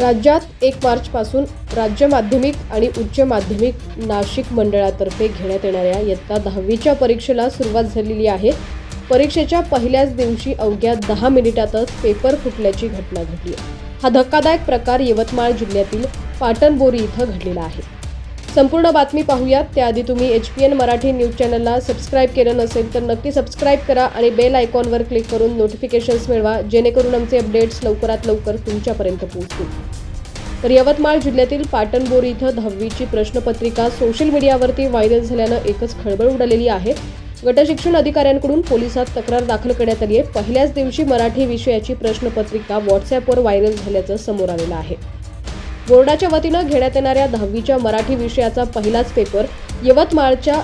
राज्यात एक मार्चपासून राज्य माध्यमिक आणि उच्च माध्यमिक नाशिक मंडळातर्फे घेण्यात येणाऱ्या इयत्ता दहावीच्या परीक्षेला सुरुवात झालेली आहे. परीक्षेच्या पहिल्याच दिवशी अवघ्या दहा मिनिटातच पेपर फुटल्याची घटना घडली. हा धक्कादायक प्रकार यवतमाळ जिल्ह्यातील पाटणबोरी इथं घडलेला आहे. संपूर्ण बातमी पाहूयात. त्याआधी तुम्ही H P N Marathi news चॅनलला सबस्क्राईब केलं नसेल तर नक्की सबस्क्राईब करा आणि बेल आयकॉनवर क्लिक करून नोटिफिकेशन्स मिळवा जेणेकरून आमचे अपडेट्स लवकरात लवकर तुमच्यापर्यंत पोहोचतील. तर यवतमाळ जिल्ह्यातील पाटणबोरी इथं दहावीची प्रश्नपत्रिका सोशल मीडियावरती व्हायरल झाल्यानं एकच खळबळ उडालेली आहे. गटशिक्षण अधिकाऱ्यांकडून पोलिसात तक्रार दाखल करण्यात आली आहे पहिल्याच दिवशी मराठी विषयाची प्रश्नपत्रिका व्हॉट्सॲपवर व्हायरल झाल्याचं समोर आलेलं आहे. बोर्डाच्या वतीनं घेण्यात येणाऱ्या दहावीच्या मराठी विषयाचा पहिलाच पेपर यवतमाळच्या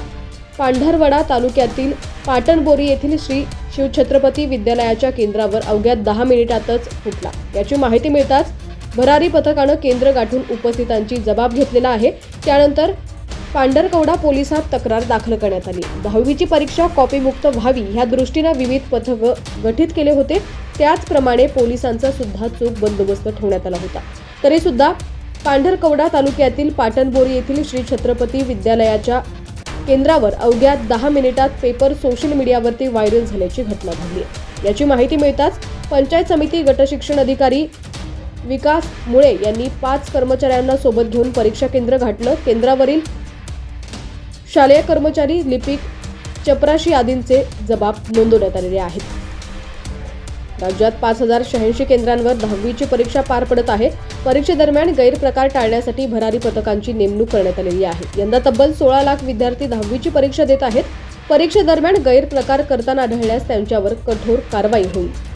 पांढरवडा तालुक्यातील पाटणबोरी येथील श्री शिवछत्रपती विद्यालयाच्या केंद्रावर अवघ्या दहा मिनिटातच फुटला. याची माहिती मिळताच भरारी पथकानं केंद्र गाठून उपस्थितांची जबाब घेतलेला आहे. त्यानंतर पांढरकवडा पोलिसात तक्रार दाखल करण्यात आली. दहावीची परीक्षा कॉपीमुक्त व्हावी ह्या दृष्टीनं विविध पथकं गठीत केले होते. त्याचप्रमाणे पोलिसांचा सुद्धा चोख बंदोबस्त ठेवण्यात आला होता. तरी सुद्धा पांढरकवडा तालुक्यातील पाटणबोरी येथील श्री छत्रपती विद्यालयाच्या केंद्रावर अवघ्या दहा मिनिटात पेपर सोशल मीडियावरती व्हायरल झाल्याची घटना घडली याची माहिती मिळताच पंचायत समिती गटशिक्षण अधिकारी विकास मुळे यांनी पाच कर्मचाऱ्यांना सोबत घेऊन परीक्षा केंद्र गाठलं. केंद्रावरील शालेय कर्मचारी लिपिक चपराशी आदींचे जबाब नोंदवण्यात आलेले आहेत. राज्यात पाच हजार शहाऐंशी केंद्रांवर दहावीची परीक्षा पार पडत आहे. परीक्षेदरम्यान गैरप्रकार टाळण्यासाठी भरारी पथकांची नेमणूक करण्यात आलेली आहे. यंदा तब्बल सोळा लाख विद्यार्थी दहावीची परीक्षा देत आहेत. परीक्षेदरम्यान गैरप्रकार करताना आढळल्यास त्यांच्यावर कठोर कारवाई होईल.